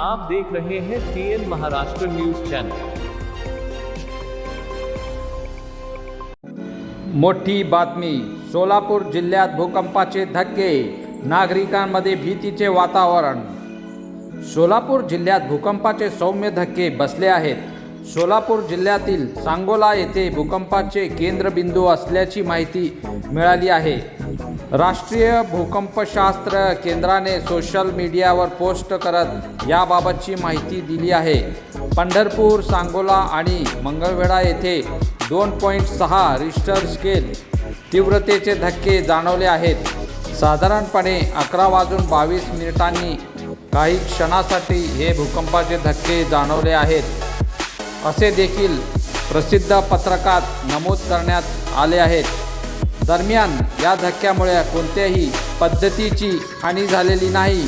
आप देख रहे हैं टीएन महाराष्ट्र न्यूज चैनल मोठी बातमी. सोलापूर जिल्ह्यात भूकंपाचे धक्के नागरिकांमध्ये भीतीचे वातावरण. सोलापूर जिल्ह्यात भूकंपाचे सौम्य धक्के बसले आहेत. सोलापूर जिल्ह्यातील सांगोला येथे भूकंपाचे केंद्रबिंदू असल्याची माहिती मिळाली आहे. राष्ट्रीय भूकंपशास्त्र केंद्राने सोशल मीडियावर पोस्ट करत याबाबतची माहिती दिली आहे. पंढरपूर सांगोला आणि मंगळवेढा येथे दोन पॉईंट सहा रिस्टर स्केल तीव्रतेचे धक्के जाणवले आहेत. साधारणपणे अकरा वाजून बावीस मिनिटांनी काही क्षणासाठी हे भूकंपाचे धक्के जाणवले आहेत. असे देखील प्रसिद्ध पत्रकात नमूद करण्यात आले आहेत. दरम्यान या धक्क्यामुळे कोणत्याही पद्धतीची हानी झालेली नाही.